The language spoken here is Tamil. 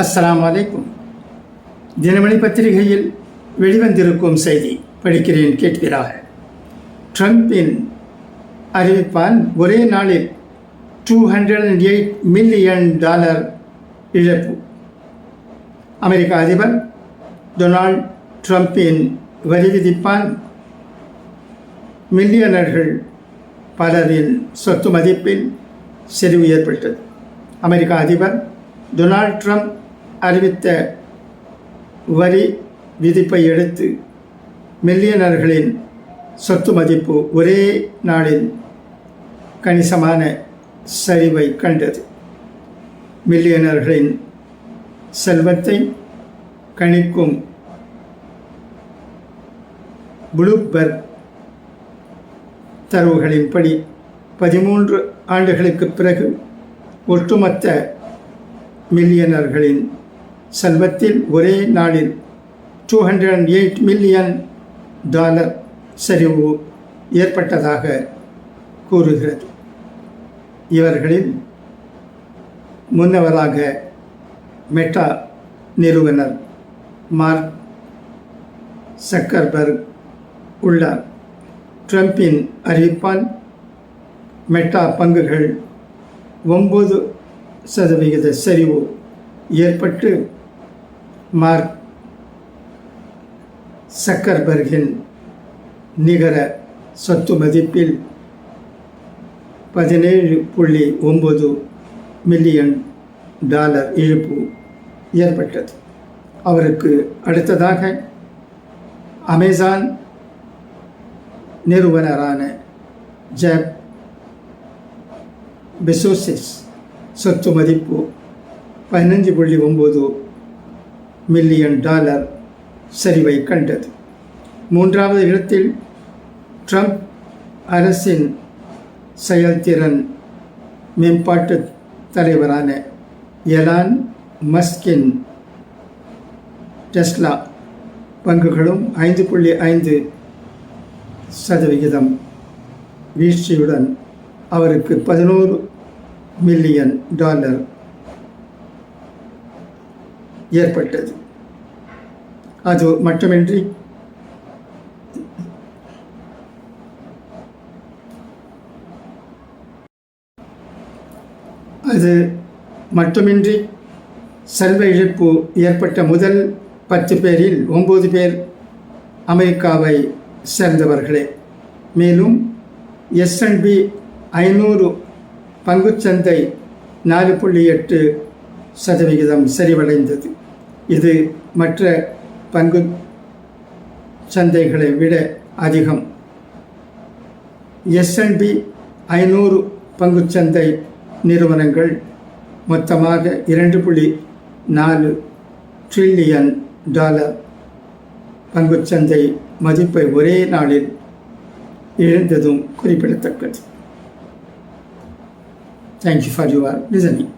அஸ்லாம் அலைக்கும். தினமணி பத்திரிகையில் வெளிவந்திருக்கும் செய்தி படிக்கிறேன் கேட்கிறாக ட்ரம்பின் அறிவிப்பால் ஒரே நாளில் two hundred and eight million dollar இழப்பு. அமெரிக்க அதிபர் டொனால்ட் ட்ரம்பின் வரி விதிப்பால் மில்லியனர்கள் பலரின் சொத்து மதிப்பில் செறிவு ஏற்பட்டது. அமெரிக்க அதிபர் டொனால்ட் ட்ரம்ப் அறிவித்த வரி விதிப்பை எடுத்து மில்லியனர்களின் சொத்து மதிப்பு ஒரே நாளில் கணிசமான சரிவை கண்டது. மில்லியனர்களின் செல்வத்தை கணிக்கும் புளூபர்க் தரவுகளின்படி பதிமூன்று ஆண்டுகளுக்கு பிறகு ஒட்டுமொத்த மில்லியனர்களின் செல்வத்தில் ஒரே நாளில் two hundred and eight million dollar சரிவு ஏற்பட்டதாக கூறுகிறது. இவர்களில் முன்னவராக மெட்டா நிறுவனர் மார்க் சக்கர்பர்க் உள்ளார். ட்ரம்பின் அறிவிப்பால் மெட்டா பங்குகள் ஒம்பது சதவிகித சரிவு ஏற்பட்டு மார்க் சக்கர்பர்கின் நிகர சொத்து மதிப்பில் பதினேழு புள்ளி ஒம்பது மில்லியன் டாலர் இழப்பு ஏற்பட்டது. அவருக்கு அடுத்ததாக அமேசான் நிறுவனரான ஜெப் பெசோசிஸ் சொத்து மதிப்பு பதினஞ்சு புள்ளி ஒம்பது மில்லியன் டாலர் சரிவை கண்டது. மூன்றாவது இடத்தில் ட்ரம்ப் அரசின் செயல்திறன் மேம்பாட்டு தலைவரான எலான் மஸ்கின் டெஸ்லா பங்குகளும் ஐந்து புள்ளி ஐந்து சதவிகிதம் வீழ்ச்சியுடன் அவருக்கு பதினோரு மில்லியன் டாலர் ஏற்பட்டது. அது மட்டுமின்றி அது மட்டுமின்றி செல்வ இழப்பு ஏற்பட்ட முதல் பத்து பேரில் ஒம்பது பேர் அமெரிக்காவை சேர்ந்தவர்களே. மேலும் எஸ்என்பி ஐநூறு பங்குச்சந்தை நாலு புள்ளி எட்டு சதவிகிதம் சரிவடைந்தது இது மற்ற பங்கு சந்தைகளை விட அதிகம். எஸ்என்பி ஐநூறு பங்குச்சந்தை நிறுவனங்கள் மொத்தமாக இரண்டு புள்ளி நாலு ட்ரில்லியன் டாலர் பங்குச்சந்தை மதிப்பை ஒரே நாளில் இழந்ததும் குறிப்பிடத்தக்கது. Thank you for your listening